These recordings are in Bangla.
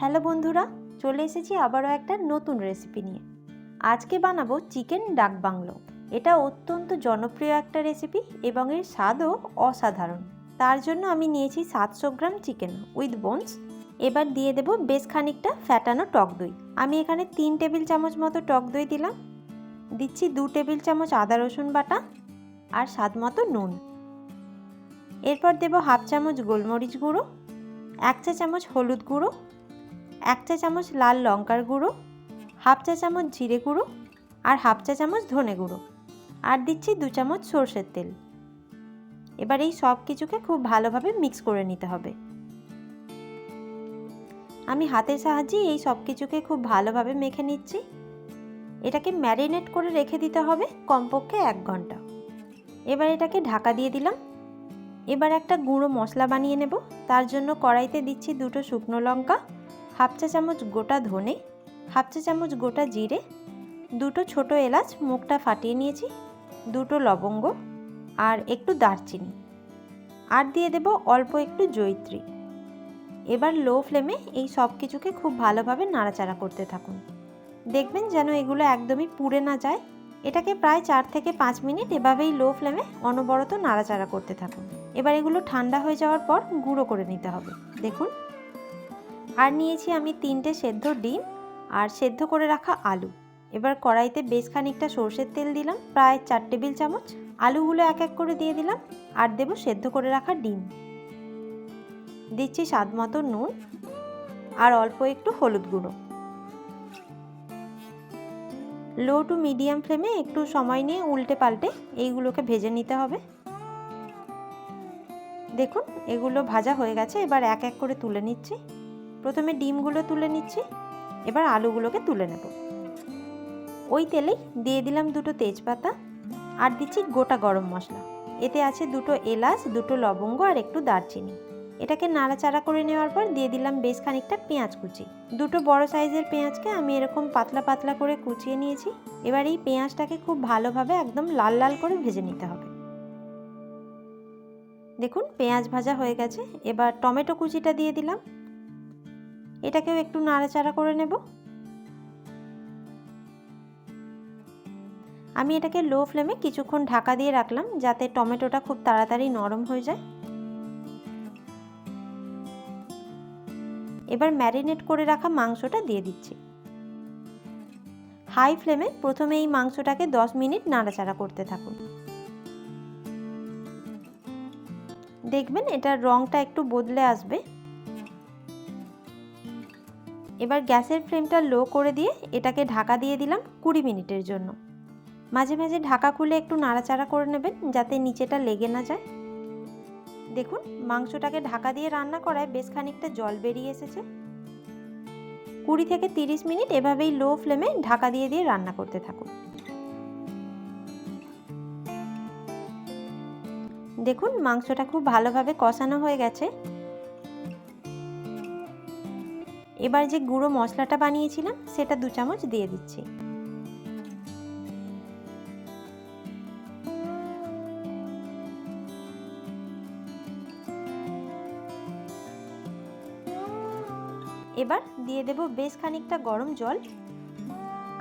হ্যালো বন্ধুরা, চলে এসেছি আবারও একটা নতুন রেসিপি নিয়ে। আজকে বানাবো চিকেন ডাক বাংলো। এটা অত্যন্ত জনপ্রিয় একটা রেসিপি এবং এর স্বাদও অসাধারণ। তার জন্য আমি নিয়েছি সাতশো গ্রাম চিকেন উইথ বোনস এবার দিয়ে দেব বেশ খানিকটা ফ্যাটানো টক দই। আমি এখানে তিন টেবিল চামচ মতো টক দই দিলাম। দিচ্ছি দু টেবিল চামচ আদা রসুন বাটা আর স্বাদ মতো নুন। এরপর দেব হাফ চামচ গোলমরিচ গুঁড়ো, এক চা চামচ হলুদ গুঁড়ো এক চা চামচ লাল লঙ্কার গুঁড়ো, হাফ চা চামচ জিরে গুঁড়ো আর হাফ চা চামচ ধনে গুঁড়ো। আর দিচ্ছি দু চামচ সর্ষের তেল। এবার এই সব কিছুকে খুব ভালোভাবে মিক্স করে নিতে হবে। আমি হাতের সাহায্যে এই সব কিছুকে খুব ভালোভাবে মেখে নিচ্ছি। এটাকে ম্যারিনেট করে রেখে দিতে হবে কমপক্ষে এক ঘণ্টা। এবার এটাকে ঢাকা দিয়ে দিলাম। এবার একটা গুঁড়ো মশলা বানিয়ে নেব। তার জন্য কড়াইতে দিচ্ছি দুটো শুকনো লঙ্কা হাফ চা চামচ গোটা ধনে, হাফ চা চামচ গোটা জিরে, দুটো ছোট এলাচ মুখটা ফাটিয়ে নিয়েছি, দুটো লবঙ্গ আর একটু দারচিনি। আর দিয়ে দেব অল্প একটু জৈত্রী এবার লো ফ্লেমে এই সব কিছুকে খুব ভালোভাবে নাড়াচাড়া করতে থাকুন। দেখবেন যেন এগুলো একদমই পুড়ে না যায়। এটাকে প্রায় চার থেকে পাঁচ মিনিট এভাবেই লো ফ্লেমে অনবরত নাড়াচাড়া করতে থাকুন। এবার এগুলো ঠান্ডা হয়ে যাওয়ার পর গুঁড়ো করে নিতে হবে। দেখুন। আর নিয়েছি আমি তিনটে সেদ্ধ ডিম আর সেদ্ধ করে রাখা আলু। এবার কড়াইতে বেশ খানিকটা সর্ষের তেল দিলাম, প্রায় চার টেবিল চামচ। আলুগুলো এক এক করে দিয়ে দিলাম আর দেব সেদ্ধ করে রাখা ডিম। দিচ্ছি স্বাদ মতো নুন আর অল্প একটু হলুদ গুঁড়ো। লো টু মিডিয়াম ফ্লেমে একটু সময় নিয়ে উল্টে পাল্টে এইগুলোকে ভেজে নিতে হবে। দেখুন, এগুলো ভাজা হয়ে গেছে, এবার এক এক করে তুলে নিচ্ছি। প্রথমে ডিমগুলো তুলে নিচ্ছি, এবার আলুগুলোকে তুলে নেব। ওই তেলেই দিয়ে দিলাম দুটো তেজপাতা আর দিচ্ছি গোটা গরম মশলা। এতে আছে দুটো এলাচ, দুটো লবঙ্গ আর একটু দারচিনি। এটাকে নাড়াচাড়া করে নেওয়ার পর দিয়ে দিলাম বেশ খানিকটা পেঁয়াজ কুচি। দুটো বড় সাইজের পেঁয়াজকে আমি এরকম পাতলা পাতলা করে কুচিয়ে নিয়েছি। এবার এই পেঁয়াজটাকে খুব ভালোভাবে একদম লাল লাল করে ভেজে নিতে হবে। দেখুন, পেঁয়াজ ভাজা হয়ে গেছে। এবার টমেটো কুচিটা দিয়ে দিলাম। এটাকেও একটু নাড়াচাড়া করে নেব। আমি এটাকে লো ফ্লেমে কিছুক্ষণ ঢাকা দিয়ে রাখলাম যাতে টমেটোটা খুব তাড়াতাড়ি নরম হয়ে যায়। এবার ম্যারিনেট করে রাখা মাংসটা দিয়ে দিচ্ছি। হাই ফ্লেমে প্রথমে এই মাংসটাকে 10 মিনিট নাড়াচাড়া করতে থাকুন। দেখবেন এটার রঙটা একটু বদলে আসবে। এবার গ্যাসের ফ্লেমটা লো করে দিয়ে এটাকে ঢাকা দিয়ে দিলাম কুড়ি মিনিটের জন্য। মাঝে মাঝে ঢাকা খুলে একটু নাড়াচাড়া করে নেবেন যাতে নিচেটা লেগে না যায়। দেখুন, মাংসটাকে ঢাকা দিয়ে রান্না করায় বেশ খানিকটা জল বেরিয়ে এসেছে। কুড়ি থেকে তিরিশ মিনিট এভাবেই লো ফ্লেমে ঢাকা দিয়ে দিয়ে রান্না করতে থাকুন। দেখুন, মাংসটা খুব ভালোভাবে কষানো হয়ে গেছে। এবার যে গুঁড়ো মশলাটা বানিয়েছিলাম, সেটা দু চামচ দিয়ে দিচ্ছি। এবার দিয়ে দেব বেশ খানিকটা গরম জল।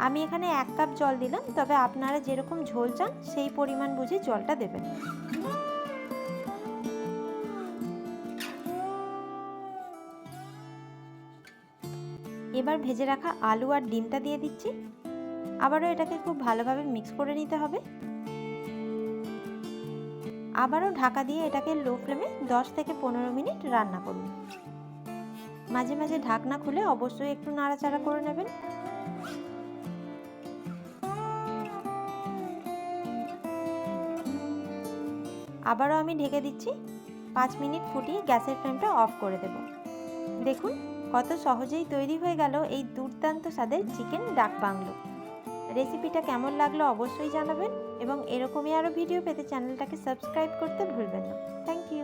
আমি এখানে এক কাপ জল দিলাম, তবে আপনারা যেরকম ঝোল চান, সেই পরিমাণ বুঝে জলটা দেবেন। এবার ভেজে রাখা আলু আর ডিমটা দিয়ে দিচ্ছি। আবারও এটাকে খুব ভালোভাবে মিক্স করে নিতে হবে। আবারও ঢাকা দিয়ে এটাকে লো ফ্লেমে দশ থেকে পনেরো মিনিট রান্না করুন। মাঝে মাঝে ঢাকনা খুলে অবশ্যই একটু নাড়াচাড়া করে নেবেন। আবারও আমি ঢেকে দিচ্ছি। পাঁচ মিনিট ফুটিয়ে গ্যাসের ফ্লেমটা অফ করে দেব। দেখুন কত সহজেই তৈরি হয়ে গেল এই দুর্দান্ত স্বাদের চিকেন ডাক বাংলো। রেসিপিটা কেমন লাগল অবশ্যই জানাবেন এবং এরকমই আরও ভিডিও পেতে চ্যানেলটাকে সাবস্ক্রাইব করতে ভুলবেন না। Thank you.